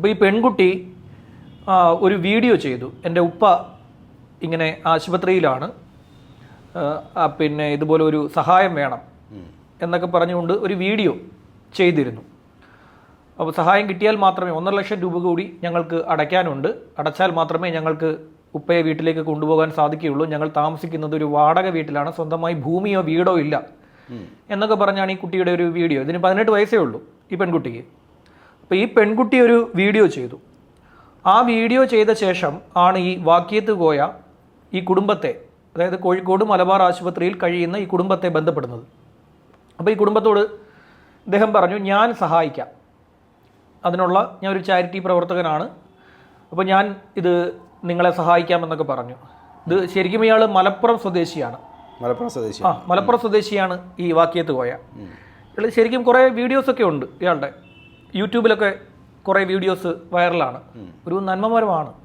അപ്പോൾ ഈ പെൺകുട്ടി ഒരു വീഡിയോ ചെയ്തു. എന്റെ ഉപ്പ ഇങ്ങനെ ആശുപത്രിയിലാണ്. പിന്നെ ഇതുപോലെ ഒരു സഹായം വേണം എന്നൊക്കെ പറഞ്ഞുകൊണ്ട് ഒരു വീഡിയോ ചെയ്തിരുന്നു. അപ്പോൾ സഹായം കിട്ടിയാൽ മാത്രമേ ഒന്നര ലക്ഷം രൂപ കൂടി ഞങ്ങൾക്ക് അടയ്ക്കാനുണ്ട്. അടച്ചാൽ മാത്രമേ ഞങ്ങൾക്ക് ഉപ്പയെ വീട്ടിലേക്ക് കൊണ്ടുപോകാൻ സാധിക്കുകയുള്ളൂ. ഞങ്ങൾ താമസിക്കുന്നത് ഒരു വാടക വീട്ടിലാണ്. സ്വന്തമായി ഭൂമിയോ വീടോ ഇല്ല എന്നൊക്കെ പറഞ്ഞാണ് ഈ കുട്ടിയുടെ ഒരു വീഡിയോ. ഇതിന് പതിനെട്ട് വയസ്സേ ഉള്ളൂ ഈ പെൺകുട്ടിക്ക്. അപ്പോൾ ഈ പെൺകുട്ടി ഒരു വീഡിയോ ചെയ്തു. ആ വീഡിയോ ചെയ്ത ശേഷം ആണ് ഈ വാക്യത്ത് പോയ ഈ കുടുംബത്തെ അതായത് കോഴിക്കോട് മലബാർ ആശുപത്രിയിൽ കഴിയുന്ന ഈ കുടുംബത്തെ ബന്ധപ്പെടുന്നത്. അപ്പോൾ ഈ കുടുംബത്തോട് അദ്ദേഹം പറഞ്ഞു ഞാൻ സഹായിക്കാം. അതിനുള്ള ഞാൻ ഒരു ചാരിറ്റി പ്രവർത്തകനാണ്. അപ്പോൾ ഞാൻ ഇത് നിങ്ങളെ സഹായിക്കാമെന്നൊക്കെ പറഞ്ഞു. ഇത് ശരിക്കും ഇയാൾ മലപ്പുറം സ്വദേശിയാണ്. മലപ്പുറം സ്വദേശി ആ മലപ്പുറം സ്വദേശിയാണ് ഈ വാക്യത്ത് പോയ ഇയാൾ ശരിക്കും കുറേ വീഡിയോസൊക്കെ ഉണ്ട് ഇയാളുടെ. യൂട്യൂബിലൊക്കെ കുറേ വീഡിയോസ് വൈറലാണ്. ഒരു നന്മമരമാണ്.